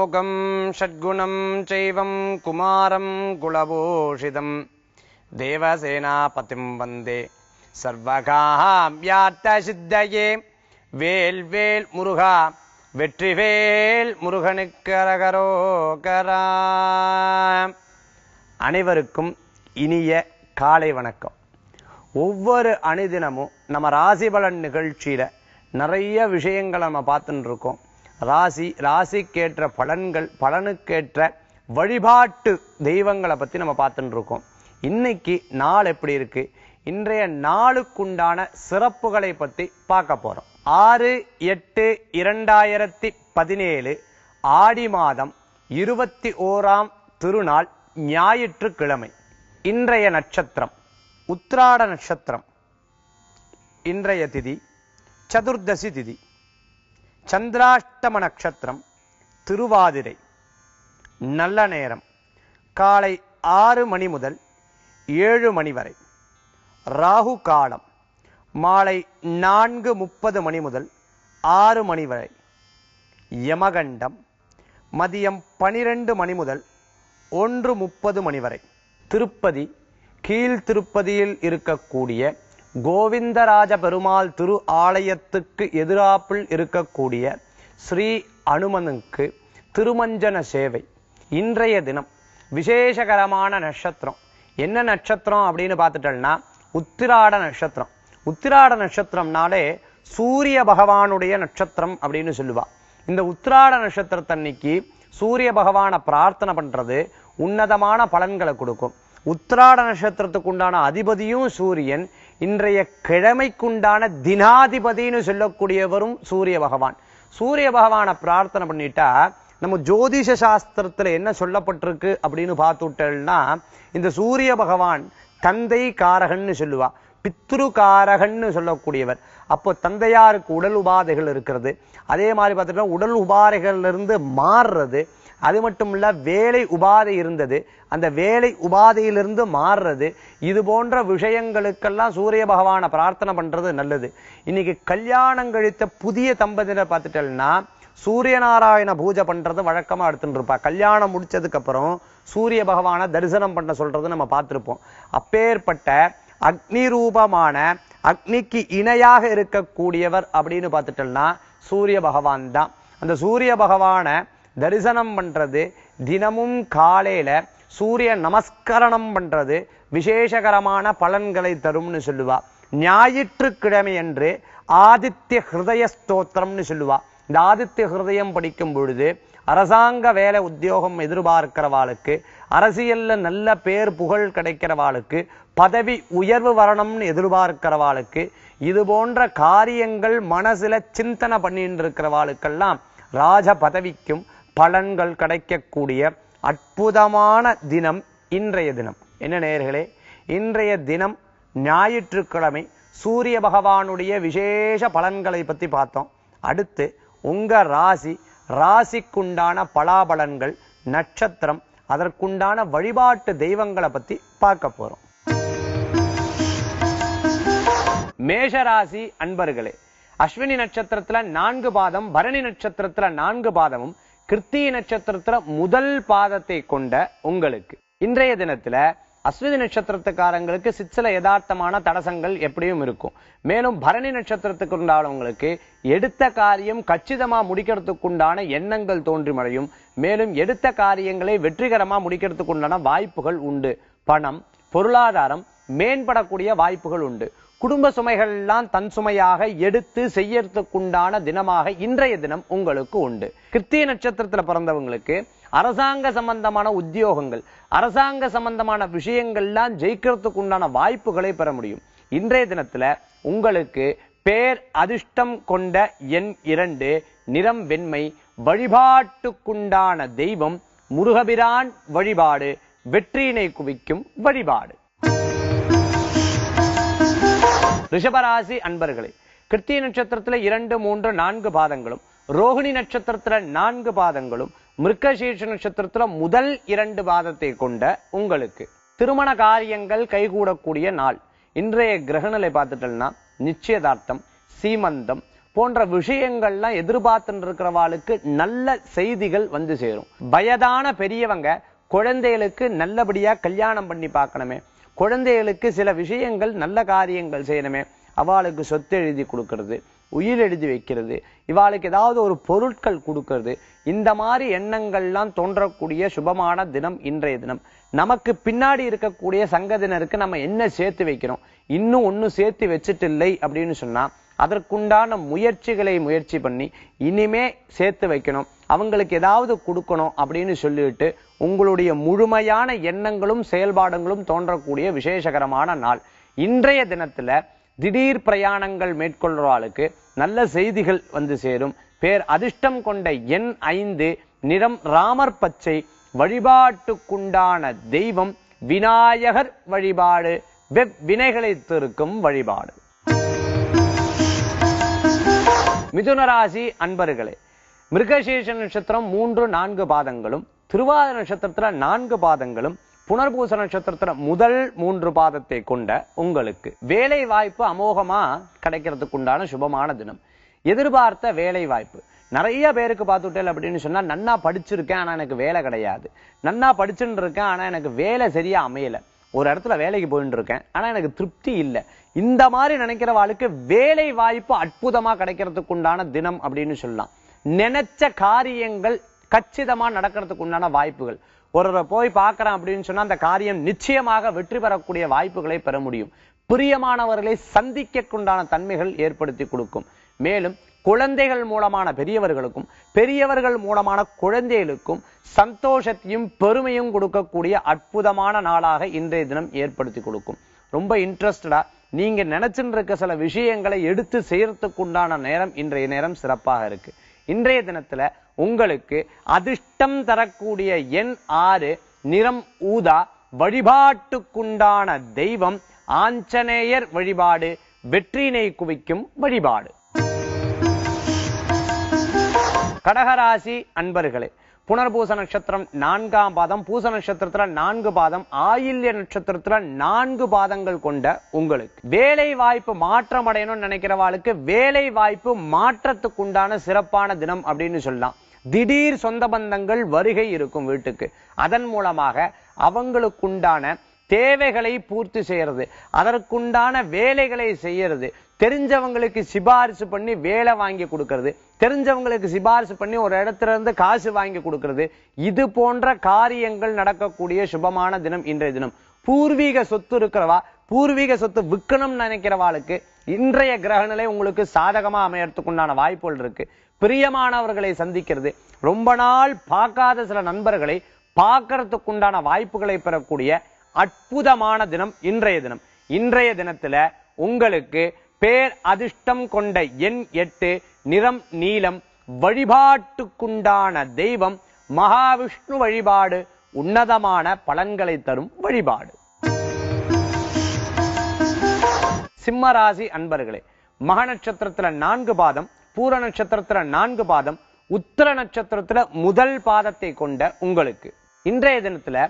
षण्मुखम् षड्गुणम् चैवम् कुमारम् कुलभूषितम् தேவசேனாபதிம் வந்தே சர்வகாமியார்த்தசித்தயே வேல் வேல் முருகா வெற்றிவேல் முருகனுக்கு அரகரோகரா அனைவருக்கும் இனிய காலை வணக்கம் ஒவ்வொரு அணிதினமும் நம்ம ராசி பலன் நிகழ்ச்சியில நிறைய விஷயங்களை நம்ம பார்த்துட்டு இருக்கோம் ராசி ராசிக்கேற்ற பலன்கள் பலனுக்கேற்ற வழிபாட்டு தெய்வங்களை பத்தி நம்ம பார்த்துட்டு இருக்கோம். இன்னைக்கு நாள் எப்படி இருக்கு? இன்றைய நாளுக்குண்டான சிறப்புகளை பத்தி பார்க்க போறோம். ஆறு எட்டு இரண்டாயிரத்தி பதினேழு ஆடி மாதம் இருபத்தி ஓராம் திருநாள் ஞாயிற்றுக்கிழமை. இன்றைய நட்சத்திரம் உத்திராட நட்சத்திரம். இன்றைய திதி சதுர்தசி திதி. சந்திராஷ்டம நட்சத்திரம் திருவாதிரை. நல்ல நேரம். காலை ஆறு மணி முதல் ஏழு மணி வரை. ராகு காலம். மாலை நான்கு முப்பது மணி முதல் ஆறு மணி வரை. யமகண்டம். மதியம் பனிரெண்டு மணி முதல் ஒன்று முப்பது மணி வரை. திருப்பதி. கீழ் திருப்பதியில் இருக்கக்கூடிய கோவிந்தராஜ பெருமாள் திரு ஆலயத்துக்கு எதிராப்பில் இருக்கக்கூடிய ஸ்ரீ அனுமனுக்கு திருமஞ்சன சேவை. இன்றைய தினம் விசேஷகரமான நட்சத்திரம். என்ன நட்சத்திரம் அப்படின்னு பார்த்துட்டோம்னா உத்திராட நட்சத்திரம். உத்திராட நட்சத்திரம்னாலே சூரிய பகவானுடைய நட்சத்திரம் அப்படின்னு சொல்லுவா. இந்த உத்திராட நட்சத்திரத்தன்னைக்கு சூரிய பகவானை பிரார்த்தனை பண்றது உன்னதமான பலன்களை கொடுக்கும். உத்திராட நட்சத்திரத்துக்கு உண்டான அதிபதியும் சூரியன் இன்றைய கிழமைக்குண்டான தினாதிபதினு சொல்லக்கூடியவரும் சூரிய பகவான். சூரிய பகவானை பிரார்த்தனை பண்ணிட்டா நம்ம ஜோதிஷ சாஸ்திரத்தில் என்ன சொல்லப்பட்டிருக்கு அப்படின்னு பார்த்துட்டோம்னா இந்த சூரிய பகவான் தந்தை காரகன்னு சொல்லுவா. பித்ரு காரகன்னு சொல்லக்கூடியவர். அப்போ தந்தையாருக்கு உடல் உபாதைகள் இருக்கிறது. அதே மாதிரி பார்த்துட்டோம்னா உடல் உபாதைகள்லேருந்து மாறுறது. அது மட்டும் இல்ல வேலை உபாதை இருந்தது. அந்த வேலை உபாதையிலிருந்து மாறுறது இது போன்ற விஷயங்களுக்கெல்லாம் சூரிய பகவானை பிரார்த்தனை பண்றது நல்லது. இன்னைக்கு கல்யாணம் கழித்த புதிய தம்பதியினர் பார்த்துட்டோம்னா சூரிய நாராயண பூஜை பண்றது வழக்கமா எடுத்துட்டு இருப்பா கல்யாணம் முடிச்சதுக்கு அப்புறம் சூரிய பகவானை தரிசனம் பண்ண சொல்றது நம்ம பார்த்திருப்போம். அப்பேற்பட்ட அக்னி ரூபமான அக்னிக்கு இணையாக இருக்கக்கூடியவர் அப்படின்னு பார்த்துட்டோம்னா சூரிய பகவான் தான். அந்த சூரிய பகவானை தரிசனம் பண்றது. தினமும் காலையில சூரிய நமஸ்கரணம் பண்றது விசேஷகரமான பலன்களை தரும்னு சொல்லுவா. ஞாயிற்றுக்கிழமை என்று ஆதித்ய ஹிருதய ஸ்தோத்திரம்னு சொல்லுவா. இந்த ஆதித்ய ஹிருதயம் படிக்கும் பொழுது அரசாங்க வேலை உத்தியோகம் எதிர்பார்க்கிறவாளுக்கு அரசியல்ல நல்ல பேர் புகழ் கிடைக்கிறவாளுக்கு பதவி உயர்வு வரணும்னு எதிர்பார்க்கிறவாளுக்கு இது போன்ற காரியங்கள் மனசுல சிந்தனை பண்ணிட்டு இருக்கிறவாளுக்கெல்லாம் ராஜ பதவிக்கும் பலன்கள் கிடைக்கக்கூடிய அற்புதமான தினம் இன்றைய தினம். என்ன நேர்களே இன்றைய தினம் ஞாயிற்றுக்கிழமை சூரிய பகவானுடைய விசேஷ பலன்களை பத்தி பார்த்தோம். அடுத்து உங்க ராசி ராசிக்குண்டான பலாபலன்கள் நட்சத்திரம் அதற்குண்டான வழிபாட்டு தெய்வங்களை பத்தி பார்க்க போறோம். மேஷராசி அன்பர்களே அஸ்வினி நட்சத்திரத்துல நான்கு பாதம் பரணி நட்சத்திரத்துல நான்கு பாதமும் கிருத்திகை நட்சத்திரத்துல முதல் பாதத்தை கொண்ட உங்களுக்கு. இன்றைய தினத்துல அஸ்வினி நட்சத்திரத்துக்காரங்களுக்கு சிற்சில யதார்த்தமான தடசங்கள் எப்படியும் இருக்கும். மேலும் பரணி நட்சத்திரத்துக்கு உண்டானவங்களுக்கு எடுத்த காரியம் கச்சிதமா முடிக்கிறதுக்கு உண்டான எண்ணங்கள் தோன்றி மறையும். மேலும் எடுத்த காரியங்களை வெற்றிகரமா முடிக்கிறதுக்கு உண்டான வாய்ப்புகள் உண்டு. பணம் பொருளாதாரம் மேம்படக்கூடிய வாய்ப்புகள் உண்டு. குடும்ப சுமைகள்லாம் தன் சுமையாக எடுத்து செய்யறதுக்குண்டான தினமாக இன்றைய தினம் உங்களுக்கு உண்டு. கிருத்திய நட்சத்திரத்தில் பிறந்தவங்களுக்கு அரசாங்க சம்பந்தமான உத்தியோகங்கள் அரசாங்க சம்பந்தமான விஷயங்கள்லாம் ஜெயிக்கிறதுக்கு உண்டான வாய்ப்புகளை பெற முடியும். இன்றைய தினத்துல உங்களுக்கு பேர் அதிர்ஷ்டம் கொண்ட எண் இரண்டு நிறம் வெண்மை வழிபாட்டுக்குண்டான தெய்வம் முருகபிரான் வழிபாடு வெற்றியினை குவிக்கும் வழிபாடு. ரிஷபராசி அன்பர்களே கிருத்திய நட்சத்திரத்துல இரண்டு மூன்று நான்கு பாதங்களும் ரோஹிணி நட்சத்திரத்துல நான்கு பாதங்களும் மிருகசீர்ஷ நட்சத்திரத்துல முதல் இரண்டு பாதத்தை கொண்ட உங்களுக்கு திருமண காரியங்கள் கைகூடக்கூடிய நாள். இன்றைய கிரகநிலை பார்த்துட்டோம்னா நிச்சயதார்த்தம் சீமந்தம் போன்ற விஷயங்கள்லாம் எதிர்பார்த்துட்டு இருக்கிறவாளுக்கு நல்ல செய்திகள் வந்து சேரும். வயதான பெரியவங்க குழந்தைகளுக்கு நல்லபடியா கல்யாணம் பண்ணி பார்க்கணுமே. குழந்தைகளுக்கு சில விஷயங்கள் நல்ல காரியங்கள் செய்யணுமே. அவளுக்கு சொத்து எழுதி கொடுக்கறது உயிர் எழுதி வைக்கிறது இவாளுக்கு ஏதாவது ஒரு பொருட்கள் கொடுக்கறது. இந்த மாதிரி எண்ணங்கள்லாம் தோன்றக்கூடிய சுபமான தினம் இன்றைய தினம். நமக்கு பின்னாடி இருக்கக்கூடிய சங்கதினருக்கு நம்ம என்ன சேர்த்து வைக்கிறோம்? இன்னும் ஒன்றும் சேர்த்து வச்சுட்டு இல்லை அப்படின்னு சொன்னா அதற்குண்டான முயற்சிகளை முயற்சி பண்ணி இனிமே சேர்த்து வைக்கணும். அவங்களுக்கு ஏதாவது கொடுக்கணும் அப்படின்னு சொல்லிட்டு உங்களுடைய முழுமையான எண்ணங்களும் செயல்பாடுகளும் தோன்றக்கூடிய விசேஷகரமான நாள். இன்றைய தினத்துல திடீர் பிரயாணங்கள் மேற்கொள்றாளுக்கு நல்ல செய்திகள் வந்து சேரும். பேர் அதிர்ஷ்டம் கொண்ட எண் ஐந்து நிறம் ராமர் பச்சை வழிபாட்டுக்குண்டான தெய்வம் விநாயகர் வழிபாடு வெவ் வினைகளை திருக்கும் வழிபாடு. மிதுன ராசி அன்பர்களே மிருகசீஷ நட்சத்திரம் மூன்று நான்கு பாதங்களும் திருவாத நட்சத்திரத்துல நான்கு பாதங்களும் புனர்பூச நட்சத்திரத்துல முதல் மூன்று பாதத்தை கொண்ட உங்களுக்கு வேலை வாய்ப்பு அமோகமா கிடைக்கிறதுக்கு உண்டான சுபமான தினம். எதிர்பார்த்த வேலை வாய்ப்பு நிறைய பேருக்கு பார்த்துட்டேன் அப்படின்னு சொன்னால் நன்னா படிச்சிருக்கேன் ஆனா எனக்கு வேலை கிடையாது. நன்னா படிச்சுட்டு இருக்கேன் ஆனா எனக்கு வேலை சரியா அமையலை. ஒரு இடத்துல வேலைக்கு போயிட்டு இருக்கேன் ஆனால் எனக்கு திருப்தி இல்லை. இந்த மாதிரி நினைக்கிறவாளுக்கு வேலை வாய்ப்பு அற்புதமாக கிடைக்கிறதுக்கு உண்டான தினம் அப்படின்னு சொல்லலாம். நினைச்ச காரியங்கள் கச்சிதமா நடக்கிறதுக்கு உண்டான வாய்ப்புகள். ஒருவரை போய் பார்க்கறேன் அப்படின்னு சொன்னா அந்த காரியம் நிச்சயமாக வெற்றி பெறக்கூடிய வாய்ப்புகளை பெற முடியும். பிரியமானவர்களை சந்திக்கக்குண்டான தன்மைகள் ஏற்படுத்தி கொடுக்கும். மேலும் குழந்தைகள் மூலமான பெரியவர்களுக்கும் பெரியவர்கள் மூலமான குழந்தைகளுக்கும் சந்தோஷத்தையும் பெருமையும் கொடுக்கக்கூடிய அற்புதமான நாளாக இன்றைய தினம் ஏற்படுத்தி கொடுக்கும். ரொம்ப இன்ட்ரெஸ்டடா நீங்க நினைச்சுட்டு இருக்க சில விஷயங்களை எடுத்து செய்யறதுக்கு உண்டான நேரம் இன்றைய நேரம் சிறப்பாக இருக்கு. இன்றைய தினத்துல உங்களுக்கு அதிர்ஷ்டம் தரக்கூடிய எண் ஆறு நிறம் ஊதா வழிபாட்டுக்குண்டான தெய்வம் ஆஞ்சநேயர் வழிபாடு வெற்றினை குவிக்கும் வழிபாடு. கடகராசி அன்பர்களே புனர்பூச நட்சத்திரம் நான்காம் பாதம். பூச நட்சத்திரத்துல நான்கு பாதம். ஆயில்ய நட்சத்திரத்துல நான்கு பாதங்கள் கொண்ட உங்களுக்கு. வேலை வாய்ப்பு மாற்றம் அடையணும்னு நினைக்கிறவாளுக்கு வேலை வாய்ப்பு மாற்றத்துக்குண்டான சிறப்பான தினம் அப்படின்னு சொல்லலாம். திடீர் சொந்த பந்தங்கள் வருகை இருக்கும் வீட்டுக்கு. அதன் மூலமாக அவங்களுக்குண்டான தேவைகளை பூர்த்தி செய்யறது. அதற்குண்டான வேலைகளை செய்யறது. தெரிஞ்சவங்களுக்கு சிபாரிசு பண்ணி வேலை வாங்கி கொடுக்கறது தெரிஞ்சவங்களுக்கு சிபாரிசு பண்ணி ஒரு இடத்துல இருந்து காசு வாங்கி கொடுக்கறது இது போன்ற காரியங்கள் நடக்கக்கூடிய சுபமான தினம் இன்றைய தினம். பூர்வீக சொத்து இருக்கிறவா பூர்வீக சொத்து விற்கணும்னு நினைக்கிறவாளுக்கு இன்றைய கிரகநிலை உங்களுக்கு சாதகமா அமையறதுக்கு உண்டான வாய்ப்புகள் இருக்கு. பிரியமானவர்களை சந்திக்கிறது. ரொம்ப நாள் பார்க்காத சில நண்பர்களை பார்க்கறதுக்கு உண்டான வாய்ப்புகளை பெறக்கூடிய அற்புதமான தினம் இன்றைய தினம். இன்றைய தினத்துல உங்களுக்கு பேர் அதிர்ஷ்டம் கொண்ட எண் எட்டு நிறம் நீலம் வழிபாட்டுக்குண்டான தெய்வம் மகாவிஷ்ணு வழிபாடு உன்னதமான பலன்களை தரும் வழிபாடு. சிம்மராசி அன்பர்களே மக நட்சத்திரத்துல நான்கு பாதம் பூர நட்சத்திரத்துல நான்கு பாதம் உத்தர நட்சத்திரத்துல முதல் பாதத்தை கொண்ட உங்களுக்கு. இன்றைய தினத்துல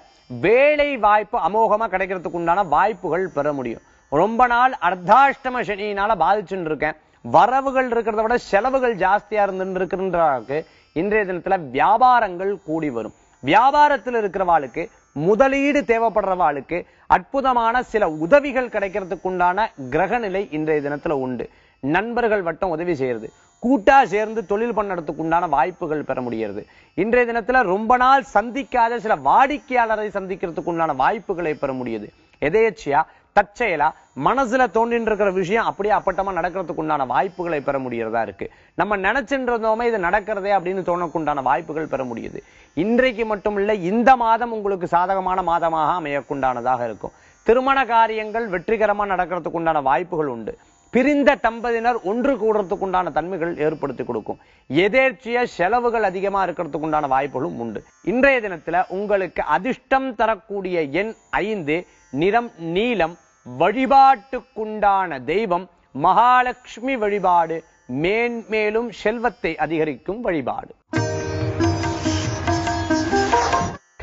வேலை வாய்ப்பு அமோகமா கிடைக்கிறதுக்கு உண்டான வாய்ப்புகள் பெற முடியும். ரொம்ப நாள் அர்த்தாஷ்டம சனியினால பாதிச்சுட்டு இருக்கேன் வரவுகள் இருக்கிறத விட செலவுகள் ஜாஸ்தியா இருந்துட்டு இருக்குன்றாக்கு இன்றைய தினத்துல வியாபாரங்கள் கூடி வரும். வியாபாரத்தில் இருக்கிறவாளுக்கு முதலீடு தேவைப்படுறவாளுக்கு அற்புதமான சில உதவிகள் கிடைக்கிறதுக்கு உண்டான கிரகநிலை இன்றைய தினத்துல உண்டு. நண்பர்கள் வட்டம் உதவி செய்யறது. கூட்டா சேர்ந்து தொழில் பண்ணறதுக்கு உண்டான வாய்ப்புகள் பெற முடிகிறது இன்றைய தினத்துல ரொம்ப நாள் சந்திக்காத சில வாடிக்கையாளரை சந்திக்கிறதுக்கு உண்டான வாய்ப்புகளை பெற முடியுது. எதேச்சியா தற்செயலா மனசுல தோண்டின்னு இருக்கிற விஷயம் அப்படியே அப்பட்டமா நடக்கிறதுக்கு உண்டான வாய்ப்புகளை பெற முடியறதா இருக்கு. நம்ம நினைச்சுட்டு இருந்தோமே இது நடக்கிறதே அப்படின்னு தோணக்குண்டான வாய்ப்புகள் பெற முடியுது. இன்றைக்கு மட்டும் இல்ல இந்த மாதம் உங்களுக்கு சாதகமான மாதமாக அமையக்குண்டானதாக இருக்கும். திருமண காரியங்கள் வெற்றிகரமா நடக்கிறதுக்கு உண்டான வாய்ப்புகள் உண்டு. பிரிந்த தம்பதியினர் ஒன்று கூடுறதுக்கு உண்டான தன்மைகள் ஏற்படுத்தி கொடுக்கும். எதேர்ச்சிய செலவுகள் அதிகமா இருக்கிறதுக்கு உண்டான வாய்ப்புகளும் உண்டு. இன்றைய தினத்துல உங்களுக்கு அதிர்ஷ்டம் தரக்கூடிய எண் ஐந்து நிறம் நீலம் வழிபாட்டுக்குண்டான தெய்வம் மகாலட்சுமி வழிபாடு மேன்மேலும் செல்வத்தை அதிகரிக்கும் வழிபாடு.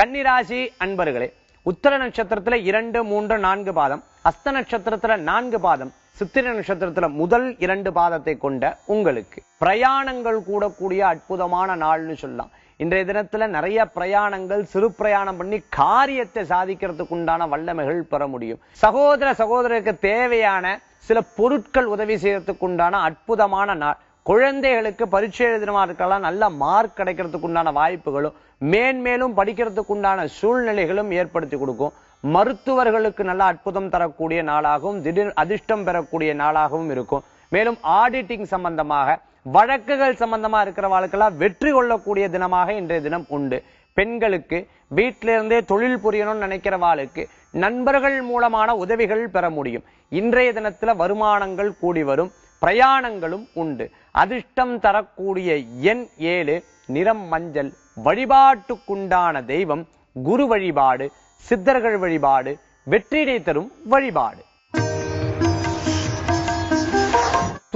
கன்னிராசி அன்பர்களே உத்தர நட்சத்திரத்துல இரண்டு மூன்று நான்கு பாதம் அஸ்த நட்சத்திரத்துல நான்கு பாதம் சித்திரை நட்சத்திரத்துல முதல் இரண்டு பாதத்தை கொண்ட உங்களுக்கு பிரயாணங்கள் கூடக்கூடிய அற்புதமான நாள்னு சொல்லலாம். இன்றைய தினத்துல நிறைய பிரயாணங்கள் சிறு பிரயாணம் பண்ணி காரியத்தை சாதிக்கிறதுக்கு உண்டான வல்லமைகள் பெற முடியும். சகோதர சகோதரருக்கு தேவையான சில பொருட்கள் உதவி செய்யறதுக்கு உண்டான அற்புதமான நாள். குழந்தைகளுக்கு பரீட்சை எழுதினமா இருக்கலாம் நல்ல மார்க் கிடைக்கிறதுக்கு உண்டான வாய்ப்புகளும் மேன்மேலும் படிக்கிறதுக்கு உண்டான சூழ்நிலைகளும் ஏற்படுத்தி கொடுக்கும். மருத்துவர்களுக்கு நல்ல அற்புதம் தரக்கூடிய நாளாகவும் திடீர் அதிர்ஷ்டம் பெறக்கூடிய நாளாகவும் இருக்கும். மேலும் ஆடிட்டிங் சம்பந்தமாக வழக்குகள் சம்பந்தமா இருக்கிறவாளுக்கெல்லாம் வெற்றி கொள்ளக்கூடிய தினமாக இன்றைய தினம் உண்டு. பெண்களுக்கு வீட்டில இருந்தே தொழில் புரியணும்னு நினைக்கிறவாளுக்கு நண்பர்கள் மூலமான உதவிகள் பெற முடியும். இன்றைய தினத்துல வருமானங்கள் கூடி வரும் பிரயாணங்களும் உண்டு. அதிர்ஷ்டம் தரக்கூடிய எண் ஏழு நிறம் மஞ்சள் வழிபாட்டுக்குண்டான தெய்வம் குரு வழிபாடு சித்தர்கள் வழிபாடு வெற்றியை தரும் வழிபாடு.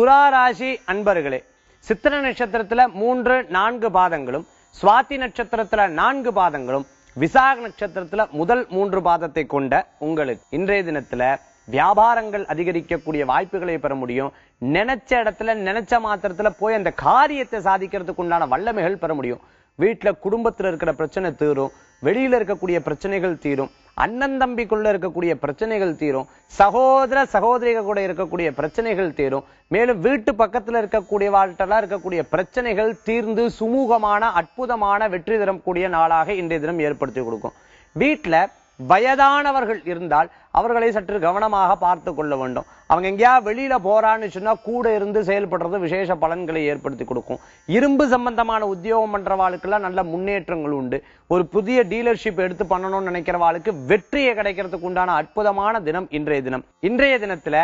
துளாராசி அன்பர்களே சித்திர நட்சத்திரத்துல மூன்று நான்கு பாதங்களும் சுவாதி நட்சத்திரத்துல நான்கு பாதங்களும் விசாக நட்சத்திரத்துல முதல் மூன்று பாதத்தை கொண்ட உங்களுக்கு இன்றைய தினத்துல வியாபாரங்கள் அதிகரிக்கக்கூடிய வாய்ப்புகளை பெற முடியும். நினைச்ச இடத்துல நினைச்ச மாத்திரத்துல போய் அந்த காரியத்தை சாதிக்கிறதுக்கு உண்டான வல்லமைகள் பெற முடியும். வீட்டுல குடும்பத்துல இருக்கிற பிரச்சனை தீரும். வெளியில இருக்கக்கூடிய பிரச்சனைகள் தீரும். அண்ணன் தம்பிக்குள்ள இருக்கக்கூடிய பிரச்சனைகள் தீரும். சகோதர சகோதரிகள் கூட இருக்கக்கூடிய பிரச்சனைகள் தீரும். மேலும் வீட்டு பக்கத்துல இருக்கக்கூடிய வாழ்க்கெல்லாம் இருக்கக்கூடிய பிரச்சனைகள் தீர்ந்து சுமூகமான அற்புதமான வெற்றி தரக்கூடிய நாளாக இன்றைய தினம் ஏற்படுத்தி கொடுக்கும். வீட்டுல வயதானவர்கள் இருந்தால் அவர்களை சற்று கவனமாக பார்த்து கொள்ள வேண்டும். அவங்க எங்கேயா வெளியில போறான்னு சொன்னா கூட இருந்து செயல்படுறது விசேஷ பலன்களை ஏற்படுத்தி கொடுக்கும். இரும்பு சம்பந்தமான உத்தியோகம் பண்றவாளுக்கெல்லாம் நல்ல முன்னேற்றங்கள் உண்டு. ஒரு புதிய டீலர்ஷிப் எடுத்து பண்ணணும்னு நினைக்கிறவாளுக்கு வெற்றியை கிடைக்கிறதுக்கு உண்டான அற்புதமான தினம் இன்றைய தினம். இன்றைய தினத்துல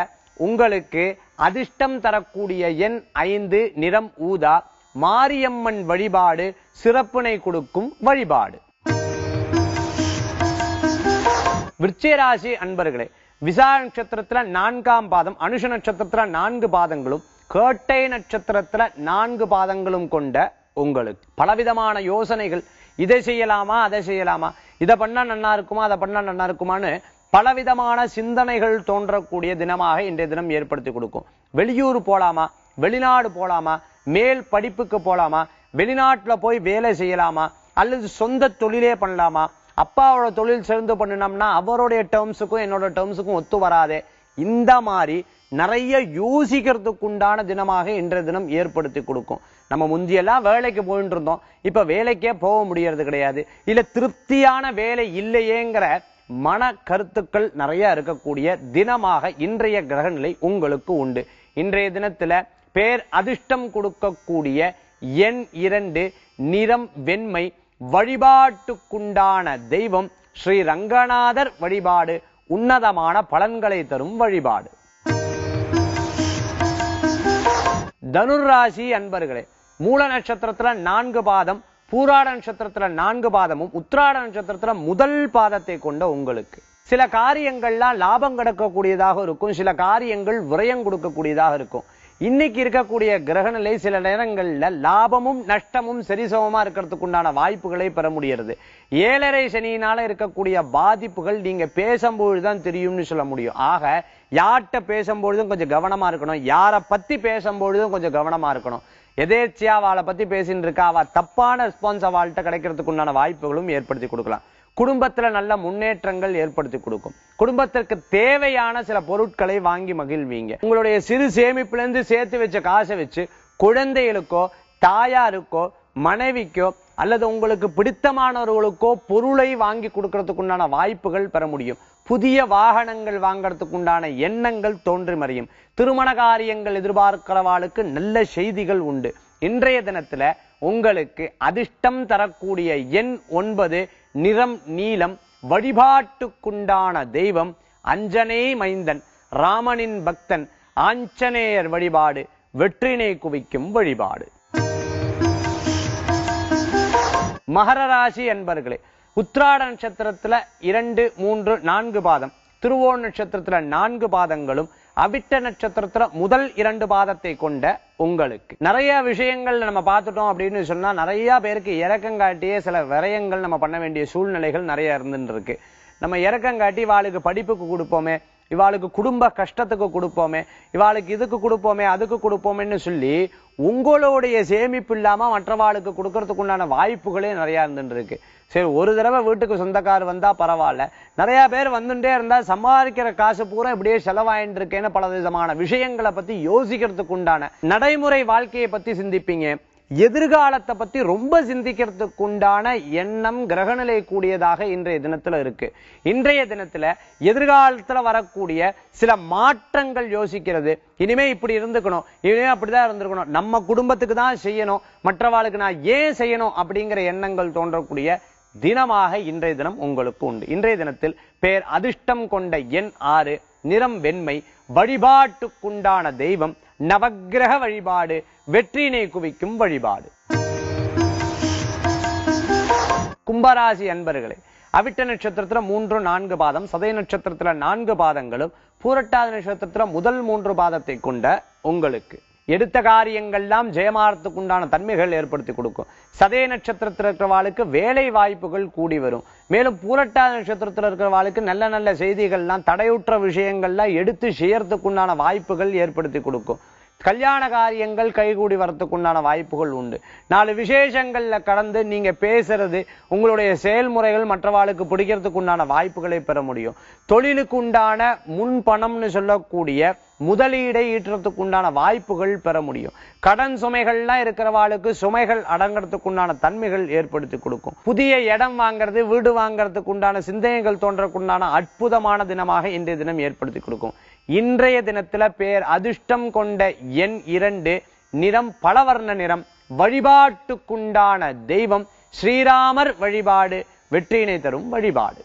உங்களுக்கு அதிர்ஷ்டம் தரக்கூடிய எண் ஐந்து நிறம் ஊதா. மாரியம்மன் வழிபாடு சிறப்பினை கொடுக்கும் வழிபாடு. விருச்சிகராசி அன்பர்களே விசா நட்சத்திரத்துல நான்காம் பாதம் அனுஷ நட்சத்திரத்துல நான்கு பாதங்களும் கேட்டை நட்சத்திரத்துல நான்கு பாதங்களும் கொண்ட உங்களுக்கு பலவிதமான யோசனைகள். இதை செய்யலாமா அதை செய்யலாமா? இதை பண்ணா நல்லா இருக்குமா அதை பண்ணா நல்லா இருக்குமான்னு பலவிதமான சிந்தனைகள் தோன்றக்கூடிய தினமாக இன்றைய தினம் ஏற்படுத்தி கொடுக்கும். வெளியூர் போலாமா வெளிநாடு போலாமா மேல் படிப்புக்கு போலாமா வெளிநாட்டுல போய் வேலை செய்யலாமா அல்லது சொந்த தொழிலே பண்ணலாமா அப்பாவோட தொழில் சேர்ந்து பண்ணினோம்னா அவருடைய டேர்ம்ஸுக்கும் என்னோட டேர்ம்ஸுக்கும் ஒத்து வராதே. இந்த மாதிரி நிறைய யோசிக்கிறதுக்கு உண்டான தினமாக இன்றைய தினம் ஏற்படுத்தி கொடுக்கும். நம்ம முந்தியெல்லாம் வேலைக்கு போயிட்டு இருந்தோம். இப்ப வேலைக்கே போக முடியறது கிடையாது. இல்ல திருப்தியான வேலை இல்லையேங்கிற மன கருத்துக்கள் நிறைய இருக்கக்கூடிய தினமாக இன்றைய கிரகநிலை உங்களுக்கு உண்டு. இன்றைய தினத்துல பேர் அதிர்ஷ்டம் கொடுக்கக்கூடிய எண் இரண்டு நிறம் வெண்மை வழிபாட்டுக்குண்டான தெய்வம் ஸ்ரீ ரங்கநாதர் வழிபாடு உன்னதமான பலன்களை தரும் வழிபாடு. தனுராசி அன்பர்களே மூல நட்சத்திரத்துல நான்கு பாதம் பூராட நட்சத்திரத்துல நான்கு பாதமும் உத்திராட நட்சத்திரத்துல முதல் பாதத்தை கொண்ட உங்களுக்கு. சில காரியங்கள்லாம் லாபம் கிடைக்கக்கூடியதாக இருக்கும் சில காரியங்கள் விரயம் கொடுக்கக்கூடியதாக இருக்கும். இன்னைக்கு இருக்கக்கூடிய கிரகநிலை சில நேரங்களில் லாபமும் நஷ்டமும் சரிசமமா இருக்கிறதுக்கு உண்டான வாய்ப்புகளை பெற முடிகிறது ஏழரை சனியினால இருக்கக்கூடிய பாதிப்புகள் நீங்க பேசும்பொழுதுதான் தெரியும்னு சொல்ல முடியும். ஆக யார்கிட்ட பேசும்பொழுதும் கொஞ்சம் கவனமா இருக்கணும். யாரை பத்தி பேசும்பொழுதும் கொஞ்சம் கவனமா இருக்கணும். எதேர்ச்சியா அவளை பத்தி பேசின்னு இருக்கா அவ தப்பான ரெஸ்பான்ஸ் அவள்கிட்ட கிடைக்கிறதுக்கு உண்டான வாய்ப்புகளும் ஏற்படுத்தி கொடுக்கலாம். குடும்பத்துல நல்ல முன்னேற்றங்கள் ஏற்படுத்தி கொடுக்கும். குடும்பத்திற்கு தேவையான சில பொருட்களை வாங்கி மகிழ்வீங்க. உங்களுடைய சிறு சேமிப்புல இருந்து சேர்த்து வச்ச காசை வச்சு குழந்தைகளுக்கோ தாயாருக்கோ மனைவிக்கோ அல்லது உங்களுக்கு பிடித்தமானவர்களுக்கோ பொருளை வாங்கி கொடுக்கறதுக்கு உண்டான வாய்ப்புகள் பெற முடியும். புதிய வாகனங்கள் வாங்கறதுக்கு உண்டான எண்ணங்கள் தோன்றி மறையும். திருமண காரியங்கள் எதிர்பார்க்கிறவாளுக்கு நல்ல செய்திகள் உண்டு. இன்றைய தினத்துல உங்களுக்கு அதிர்ஷ்டம் தரக்கூடிய எண் ஒன்பது நிறம் நீலம் வழிபாட்டுக்குண்டான தெய்வம் அஞ்சனே மைந்தன் ராமனின் பக்தன் ஆஞ்சநேயர் வழிபாடு வெற்றினை குவிக்கும் வழிபாடு. மகர ராசி என்பர்களே உத்ராட நட்சத்திரத்துல இரண்டு மூன்று நான்கு பாதம் திருவோண நட்சத்திரத்துல நான்கு பாதங்களும் அவிட்ட நட்சத்திரத்துல முதல் இரண்டு பாதத்தை கொண்ட உங்களுக்கு. நிறைய விஷயங்கள் நம்ம பார்த்துட்டோம் அப்படின்னு சொன்னா நிறைய பேருக்கு இறக்கம் காட்டியே சில விரயங்கள் நம்ம பண்ண வேண்டிய சூழ்நிலைகள் நிறைய இருந்துட்டு இருக்கு. நம்ம இறக்கம் காட்டி வாளுக்கு படிப்புக்கு கொடுப்போமே இவாளுக்கு குடும்ப கஷ்டத்துக்கு கொடுப்போமே இவாளுக்கு இதுக்கு கொடுப்போமே அதுக்கு கொடுப்போமேன்னு சொல்லி உங்களுடைய சேமிப்பு இல்லாமல் மற்றவாளுக்கு கொடுக்கறதுக்கு உண்டான வாய்ப்புகளே நிறையா இருந்துருக்கு சரி ஒரு தடவை வீட்டுக்கு சொந்தக்கார் வந்தால் பரவாயில்ல. நிறையா பேர் வந்துட்டே இருந்தால் சம்பாதிக்கிற காசு பூரா இப்படியே செலவாயின்னு இருக்கேன்னு பல விதமான விஷயங்களை பற்றி யோசிக்கிறதுக்கு உண்டான நடைமுறை வாழ்க்கையை பற்றி சிந்திப்பீங்க. எதிர்காலத்தை பத்தி ரொம்ப சிந்திக்கிறதுக்கு உண்டான எண்ணம் கிரகநிலை கூடியதாக இன்றைய தினத்துல இருக்கு. இன்றைய தினத்துல எதிர்காலத்துல வரக்கூடிய சில மாற்றங்கள் யோசிக்கிறது. இனிமே இப்படி இருந்துக்கணும். இனிமே அப்படிதான் இருந்திருக்கணும். நம்ம குடும்பத்துக்கு தான் செய்யணும். மற்றவாளுக்கு நான் ஏன் செய்யணும் அப்படிங்கிற எண்ணங்கள் தோன்றக்கூடிய தினமாக இன்றைய தினம் உங்களுக்கு உண்டு. இன்றைய தினத்தில் பேர் அதிர்ஷ்டம் கொண்ட எண் ஆறு நிறம் வெண்மை வழிபாட்டுக்குண்டான தெய்வம் நவக்கிரக வழிபாடு வெற்றியினை குவிக்கும் வழிபாடு. கும்பராசி அன்பர்களே அவிட்ட நட்சத்திரத்துல மூன்று நான்கு பாதம் சதய நட்சத்திரத்துல நான்கு பாதங்களும் பூரட்டாதி நட்சத்திரத்துல முதல் மூன்று பாதத்தை கொண்ட உங்களுக்கு எடுத்த காரியங்கள்லாம் ஜெயமாறத்துக்கு உண்டான தன்மைகள் ஏற்படுத்தி கொடுக்கும். சதய நட்சத்திரத்தில் இருக்கிறவாளுக்கு வேலை வாய்ப்புகள் கூடி வரும். மேலும் பூரட்டா நட்சத்திரத்தில் இருக்கிறவாளுக்கு நல்ல நல்ல செய்திகள்லாம் தடையுற்ற விஷயங்கள்லாம் எடுத்து செய்யறதுக்கு உண்டான வாய்ப்புகள் ஏற்படுத்தி கொடுக்கும். கல்யாண காரியங்கள் கைகூடி வரத்துக்கு உண்டான வாய்ப்புகள் உண்டு. நாலு விசேஷங்கள்ல கடந்து நீங்க பேசுறது உங்களுடைய செயல்முறைகள் மற்றவாளுக்கு பிடிக்கிறதுக்கு உண்டான வாய்ப்புகளை பெற முடியும். தொழிலுக்கு உண்டான முன்பணம்னு சொல்லக்கூடிய முதலீடை ஈட்டுறதுக்கு உண்டான வாய்ப்புகள் பெற முடியும். கடன் சுமைகள்லாம் இருக்கிறவாளுக்கு சுமைகள் அடங்கிறதுக்கு உண்டான தன்மைகள் ஏற்படுத்தி கொடுக்கும். புதிய இடம் வாங்குறது வீடு வாங்கிறதுக்கு உண்டான சிந்தனைகள் தோன்றக்குண்டான அற்புதமான தினமாக இன்றைய தினம் ஏற்படுத்தி கொடுக்கும். இன்றைய தினத்துல பேர் அதிர்ஷ்டம் கொண்ட எண் இரண்டு நிறம் பலவர்ண நிறம் வழிபாட்டுக்குண்டான தெய்வம் ஸ்ரீராமர் வழிபாடு வெற்றியினை தரும் வழிபாடு.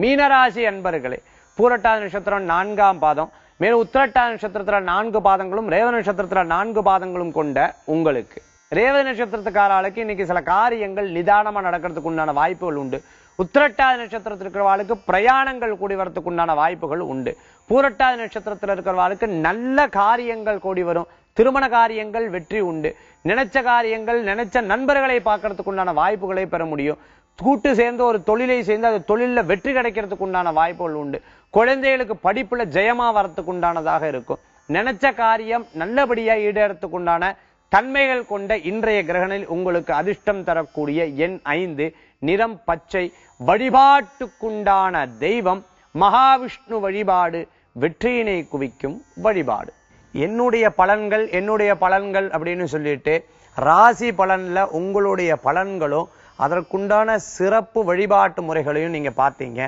மீனராசி அன்பர்களே பூரட்டாதி நட்சத்திரம் நான்காம் பாதம். மேலும் உத்திரட்டாதி நட்சத்திரத்துல நான்கு பாதங்களும் ரேவ நட்சத்திரத்துல நான்கு பாதங்களும் கொண்ட உங்களுக்கு. ரேவதி நட்சத்திரத்துக்காராளுக்கு இன்னைக்கு சில காரியங்கள் நிதானமா நடக்கிறதுக்கு உண்டான வாய்ப்புகள் உண்டு. உத்திரட்டாதி நட்சத்திரத்தில் இருக்கிறவாளுக்கு பிரயாணங்கள் கூடி வரத்துக்கு உண்டான வாய்ப்புகள் உண்டு. பூரட்டாதி நட்சத்திரத்தில் இருக்கிறவாளுக்கு நல்ல காரியங்கள் கூடி வரும். திருமண காரியங்கள் வெற்றி உண்டு. நினைச்ச காரியங்கள் நினைச்ச நண்பர்களை பார்க்கறதுக்கு உண்டான வாய்ப்புகளை பெற முடியும். கூட்டு சேர்ந்து ஒரு தொழிலை சேர்ந்து அது தொழில்ல வெற்றி கிடைக்கிறதுக்கு உண்டான வாய்ப்புகள் உண்டு. குழந்தைகளுக்கு படிப்புல ஜெயமா வரத்துக்கு உண்டானதாக இருக்கும். நினைச்ச காரியம் நல்லபடியா ஈடேறத்துக்கு உண்டான தன்மைகள் கொண்ட இன்றைய கிரகணில் உங்களுக்கு அதிர்ஷ்டம் தரக்கூடிய எண் ஐந்து. நிறம் பச்சை வழிபாட்டுக்குண்டான தெய்வம் மகாவிஷ்ணு வழிபாடு வெற்றியினை குவிக்கும் வழிபாடு. என்னுடைய பலன்கள் என்னுடைய பலன்கள் அப்படின்னு சொல்லிட்டு ராசி பலன்ல உங்களுடைய பலன்களும் அதற்குண்டான சிறப்பு வழிபாட்டு முறைகளையும் நீங்க பார்த்தீங்க.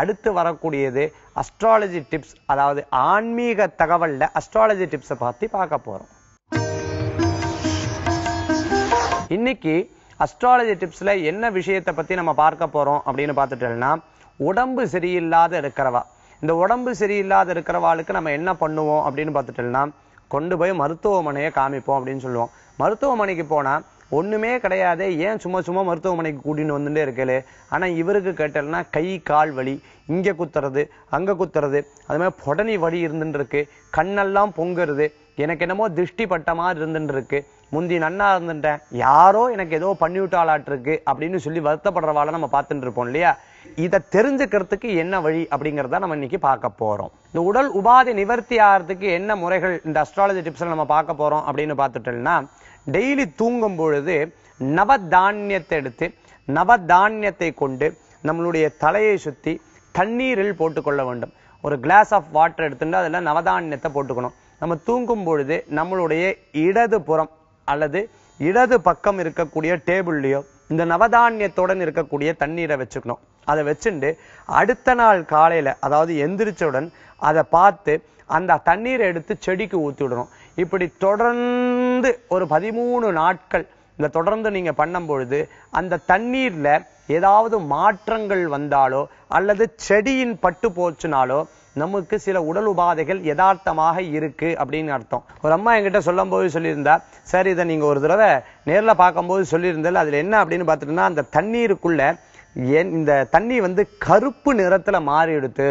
அடுத்து வரக்கூடியது அஸ்ட்ராலஜி டிப்ஸ் அதாவது ஆன்மீக தகவல்ல அஸ்ட்ராலஜி டிப்ஸை பத்தி பார்க்க போறோம். இன்னைக்கு அஸ்ட்ராலஜி டிப்ஸில் என்ன விஷயத்தை பற்றி நம்ம பார்க்க போகிறோம் அப்படின்னு பார்த்துட்டோம்னா உடம்பு சரியில்லாத இருக்கிறவா. இந்த உடம்பு சரியில்லாத இருக்கிறவாளுக்கு நம்ம என்ன பண்ணுவோம் அப்படின்னு பார்த்துட்டோம்னா கொண்டு போய் மருத்துவமனையை காமிப்போம் அப்படின்னு சொல்லுவோம். மருத்துவமனைக்கு போனால் ஒன்றுமே கிடையாது. ஏன் சும்மா சும்மா மருத்துவமனைக்கு கூட்டின்னு வந்துட்டே இருக்கலே ஆனால் இவருக்கு கேட்டல்னா கை கால் வலி இங்கே குத்துறது அங்கே குத்துறது அது மாதிரி புடனி வலி இருந்துட்டு இருக்கு. கண்ணெல்லாம் பொங்குறது எனக்கு என்னமோ திருஷ்டி பட்ட மாதிரி இருந்துட்டு இருக்கு முந்தி நன்னா இருந்துட்டேன். யாரோ எனக்கு ஏதோ பண்ணிவிட்டாளாட்டிருக்கு அப்படின்னு சொல்லி வருத்தப்படுறவாள நம்ம பார்த்துட்டு இருப்போம் இல்லையா? இதை தெரிஞ்சுக்கிறதுக்கு என்ன வழி அப்படிங்கிறத நம்ம இன்னைக்கு பார்க்க போறோம். இந்த உடல் உபாதை நிவர்த்தி ஆகிறதுக்கு என்ன முறைகள் இந்த அஸ்ட்ராலஜி டிப்ஸ்ல நம்ம பார்க்க போறோம் அப்படின்னு பார்த்துட்டோம்னா டெய்லி தூங்கும் பொழுது நவதானியத்தை எடுத்து நவதானியத்தை கொண்டு நம்மளுடைய தலையை சுத்தி தண்ணீரில் போட்டுக்கொள்ள வேண்டும். ஒரு கிளாஸ் ஆஃப் வாட்டர் எடுத்துட்டு அதில் நவதானியத்தை போட்டுக்கணும். நம்ம தூங்கும் பொழுது நம்மளுடைய இடது புறம் அல்லது இடது பக்கம் இருக்கக்கூடிய டேபிள்லையோ இந்த நவதானியத்துடன் இருக்கக்கூடிய தண்ணீரை வச்சுக்கணும். அதை வச்சுண்டு அடுத்த நாள் காலையில அதாவது எந்திரிச்சவுடன் அதை பார்த்து அந்த தண்ணீரை எடுத்து செடிக்கு ஊத்தி விடணும் இப்படி தொடர்ந்து ஒரு பதிமூணு நாட்கள் இந்த தொடர்ந்து நீங்க பண்ணும் பொழுது அந்த தண்ணீர்ல ஏதாவது மாற்றங்கள் வந்தாலோ அல்லது செடியின் பட்டு போச்சுனாலோ நமக்கு சில உடல் உபாதைகள் யதார்த்தமாக இருக்கு அப்படின்னு அர்த்தம். ஒரு அம்மா என்கிட்ட சொல்லும் போது சொல்லியிருந்தா சார் இதை நீங்க ஒரு தடவை நேரில் பார்க்கும்போது சொல்லியிருந்தால் அதில் என்ன அப்படின்னு பார்த்துட்டோம்னா அந்த தண்ணீருக்குள்ள என் இந்த தண்ணி வந்து கருப்பு நிறத்தில் மாறி எடுத்து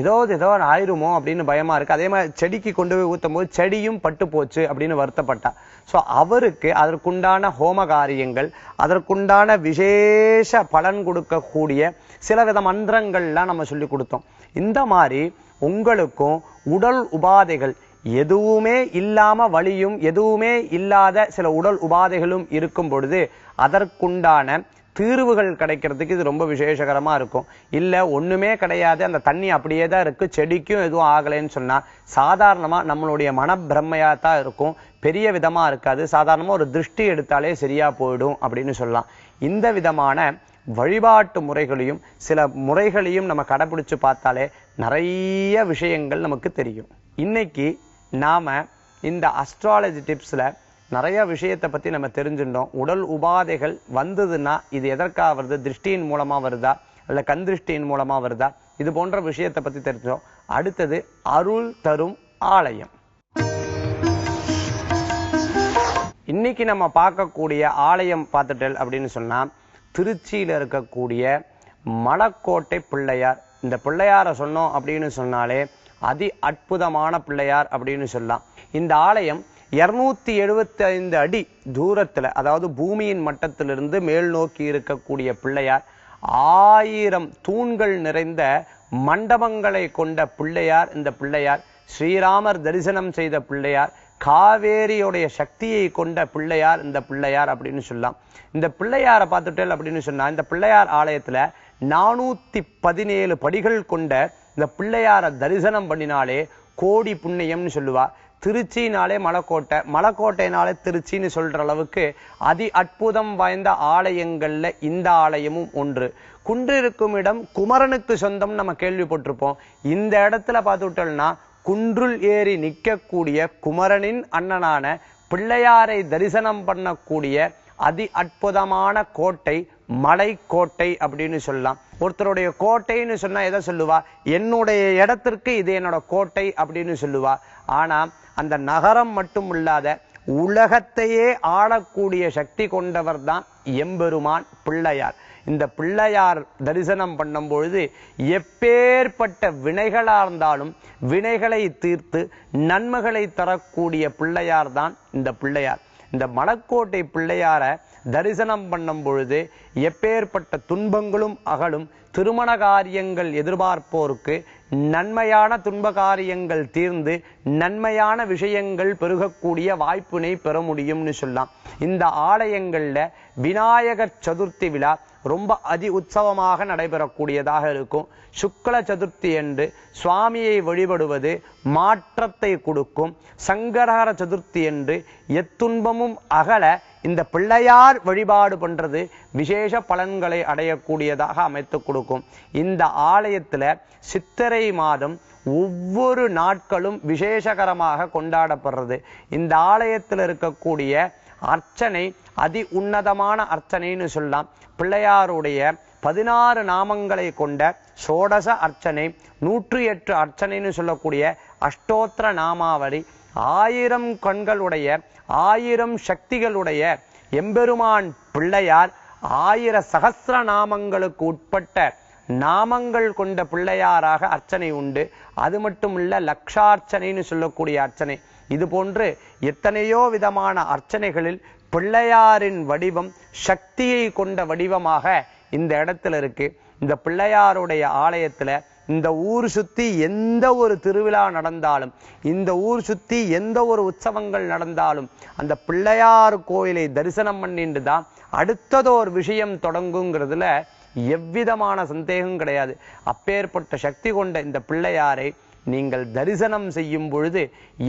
ஏதோ ஏதோ ஆயிருமோ அப்படின்னு பயமாக இருக்குது அதே மாதிரி செடிக்கு கொண்டு போய் ஊற்றும் போது செடியும் பட்டு போச்சு அப்படின்னு வருத்தப்பட்டா. ஸோ அவருக்கு அதற்குண்டான ஹோம காரியங்கள் அதற்குண்டான விசேஷ பலன் கொடுக்கக்கூடிய சில வித மந்திரங்கள்லாம் நம்ம சொல்லி கொடுத்தோம். இந்த மாதிரி உங்களுக்கும் உடல் உபாதைகள் எதுவுமே இல்லாம வழியும் எதுவுமே இல்லாத சில உடல் உபாதைகளும் இருக்கும் பொழுது அதற்குண்டான தீர்வுகள் கிடைக்கிறதுக்கு இது ரொம்ப விசேஷகரமாக இருக்கும். இல்லை ஒன்றுமே கிடையாது. அந்த தண்ணி அப்படியே தான் இருக்குது செடிக்கும் எதுவும் ஆகலைன்னு சொன்னால் சாதாரணமாக நம்மளுடைய மனப்பிரமையா தான் இருக்கும். பெரிய விதமாக இருக்காது. சாதாரணமாக ஒரு திருஷ்டி எடுத்தாலே சரியாக போயிடும் அப்படின்னு சொல்லலாம். இந்த விதமான வழிபாட்டு முறைகளையும் சில முறைகளையும் நம்ம கடைபிடிச்சு பார்த்தாலே நிறைய விஷயங்கள் நமக்கு தெரியும். இன்னைக்கு நாம இந்த அஸ்ட்ராலஜி டிப்ஸில் நிறைய விஷயத்தை பற்றி நம்ம தெரிஞ்சுட்டோம். உடல் உபாதைகள் வந்ததுன்னா இது எதற்காக வருது? திருஷ்டியின் மூலமாக வருதா? அல்ல கண் திருஷ்டியின் மூலமாக வருதா? இது போன்ற விஷயத்தை பற்றி தெரிஞ்சோம் அடுத்தது அருள் தரும் ஆலயம். இன்னைக்கு நம்ம பார்க்கக்கூடிய ஆலயம் பார்த்துட்டல் அப்படின்னு சொன்னால் திருச்சியில் இருக்கக்கூடிய மலக்கோட்டை பிள்ளையார் இந்த பிள்ளையாரை சொன்னோம் அப்படின்னு சொன்னாலே அதி அற்புதமான பிள்ளையார் அப்படின்னு சொல்லலாம். இந்த ஆலயம் இருநூத்தி எழுபத்தி ஐந்து அடி தூரத்துல அதாவது பூமியின் மட்டத்திலிருந்து மேல் நோக்கி இருக்கக்கூடிய பிள்ளையார் ஆயிரம் தூண்கள் நிறைந்த மண்டபங்களை கொண்ட பிள்ளையார் இந்த பிள்ளையார் ஸ்ரீராமர் தரிசனம் செய்த பிள்ளையார் காவேரியுடைய சக்தியை கொண்ட பிள்ளையார் இந்த பிள்ளையார் அப்படின்னு சொல்லலாம். இந்த பிள்ளையாரை பார்த்துட்டேல் அப்படின்னு சொன்னா இந்த பிள்ளையார் ஆலயத்துல நானூத்தி பதினேழு படிகள் கொண்ட இந்த பிள்ளையார தரிசனம் பண்ணினாலே கோடி புண்ணியம்னு சொல்லுவா. திருச்சினாலே மலைக்கோட்டை மலைக்கோட்டைனாலே திருச்சின்னு சொல்ற அளவுக்கு அதி அற்புதம் வாய்ந்த ஆலயங்கள்ல இந்த ஆலயமும் ஒன்று. குன்றிருக்கும் இடம் குமரனுக்கு சொந்தம் நம்ம கேள்விப்பட்டிருப்போம். இந்த இடத்துல பார்த்துட்டோம்னா குன்றுள் ஏறி நிற்கக்கூடிய குமரனின் அண்ணனான பிள்ளையாரை தரிசனம் பண்ணக்கூடிய அதி அற்புதமான கோட்டை மலைக்கோட்டை அப்படின்னு சொல்லலாம். ஒருத்தருடைய கோட்டைன்னு சொன்னா எதை சொல்லுவா? என்னுடைய இடத்திற்கு இது என்னோட கோட்டை அப்படின்னு சொல்லுவா. ஆனா அந்த நகரம் மட்டும் இல்லாத உலகத்தையே ஆளக்கூடிய சக்தி கொண்டவர் தான் எம்பெருமான் பிள்ளையார். இந்த பிள்ளையார் தரிசனம் பண்ணும் பொழுது எப்பேற்பட்ட வினைகளா இருந்தாலும் வினைகளை தீர்த்து நன்மைகளை தரக்கூடிய பிள்ளையார் தான் இந்த பிள்ளையார். இந்த மலக்கோட்டை பிள்ளையார தரிசனம் பண்ணும் பொழுது எப்பேற்பட்ட துன்பங்களும் அகலும் திருமண காரியங்கள் எதிர்பார்ப்போருக்கு நன்மையான துன்ப காரியங்கள் தீர்ந்து நன்மையான விஷயங்கள் பெருகக்கூடிய வாய்ப்பினை பெற முடியும்னு சொல்லலாம் இந்த ஆலயங்கள்ல விநாயகர் சதுர்த்தி விழா ரொம்ப அதி உற்சவமாக நடைபெறக்கூடியதாக இருக்கும். சுக்ல சதுர்த்தி என்று சுவாமியை வழிபடுவது மாற்றத்தை கொடுக்கும். சங்கரஹர சதுர்த்தி என்று எத்துன்பமும் அகல இந்த பிள்ளையார் வழிபாடு பண்றது விசேஷ பலன்களை அடையக்கூடியதாக அமைத்து கொடுக்கும். இந்த ஆலயத்துல சித்திரை மாதம் ஒவ்வொரு நாட்களும் விசேஷகரமாக கொண்டாடப்படுறது. இந்த ஆலயத்தில் இருக்கக்கூடிய அர்ச்சனை அதி உன்னதமான அர்ச்சனைன்னு சொல்லலாம். பிள்ளையாருடைய பதினாறு நாமங்களை கொண்ட சோடச அர்ச்சனை நூற்றி எட்டு அர்ச்சனைன்னு சொல்லக்கூடிய அஷ்டோத்திர நாமாவளி ஆயிரம் கண்களுடைய ஆயிரம் சக்திகளுடைய எம்பெருமான் பிள்ளையார் ஆயிர சகசிர நாமங்களுக்கு உட்பட்ட நாமங்கள் கொண்ட பிள்ளையாராக அர்ச்சனை உண்டு. அது மட்டும் இல்ல லக்ஷார்ச்சனைன்னு சொல்லக்கூடிய அர்ச்சனை. இது போன்று எத்தனையோ விதமான அர்ச்சனைகளில் பிள்ளையாரின் வடிவம் சக்தியை கொண்ட வடிவமாக இந்த இடத்துல இருக்கு. இந்த பிள்ளையாருடைய ஆலயத்துல இந்த ஊர் சுத்தி எந்த ஒரு திருவிழா நடந்தாலும் இந்த ஊர் சுத்தி எந்த ஒரு உற்சவங்கள் நடந்தாலும் அந்த பிள்ளையார் கோயிலை தரிசனம் பண்ணிட்டு தான் அடுத்ததோர் விஷயம் தொடங்குங்கிறதுல எவ்விதமான சந்தேகம் கிடையாது. அப்பேற்பட்ட சக்தி கொண்ட இந்த பிள்ளையாரை நீங்கள் தரிசனம் செய்யும் பொழுது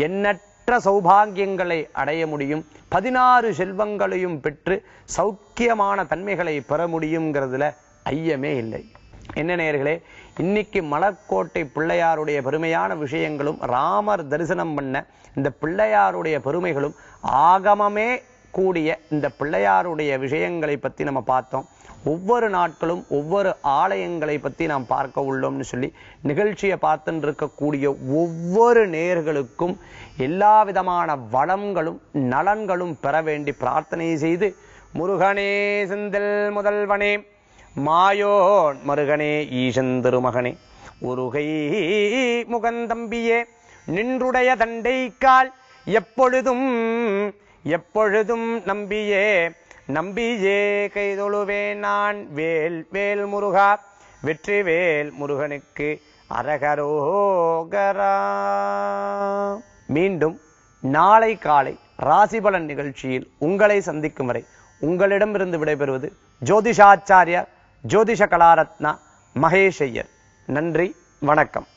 எண்ணற்ற சௌபாகியங்களை அடைய முடியும் பதினாறு செல்வங்களையும் பெற்று சௌக்கியமான தன்மைகளை பெற முடியுங்கிறதுல ஐயமே இல்லை. என்ன நேயர்களே இன்னைக்கு மலக்கோட்டை பிள்ளையாருடைய பெருமையான விஷயங்களும் ராமர் தரிசனம் பண்ண இந்த பிள்ளையாருடைய பெருமைகளும் ஆகமமே கூடிய இந்த பிள்ளையாருடைய விஷயங்களை பற்றி நம்ம பார்த்தோம். ஒவ்வொரு நாட்களும் ஒவ்வொரு ஆலயங்களை பற்றி நாம் பார்க்க உள்ளோம்னு சொல்லி நிகழ்ச்சியை பார்த்துட்டு இருக்கக்கூடிய ஒவ்வொரு நேர்களுக்கும் எல்லா விதமான வளங்களும் நலன்களும் பெற வேண்டி பிரார்த்தனை செய்து முருகனே செந்தில் முதல்வனே மாயோன் மருகனே ஈசன் திருமகனே. உருகை முகந்தம்பியே நின்றுடைய தண்டைக்கால் எப்பொழுதும் எப்பொழுதும் நம்பியே. நம்பியே கைதொழுவே நான் வேல் வேல் முருகா. வெற்றி வேல் முருகனுக்கு அரகரோகரா. மீண்டும் நாளை காலை ராசிபலன் நிகழ்ச்சியில் உங்களை சந்திக்கும் வரை உங்களிடமிருந்து விடைபெறுவது ஜோதிஷாச்சாரியார் ஜோதிஷ கலாரத்னா மகேஷ் ஐயர் நன்றி வணக்கம்.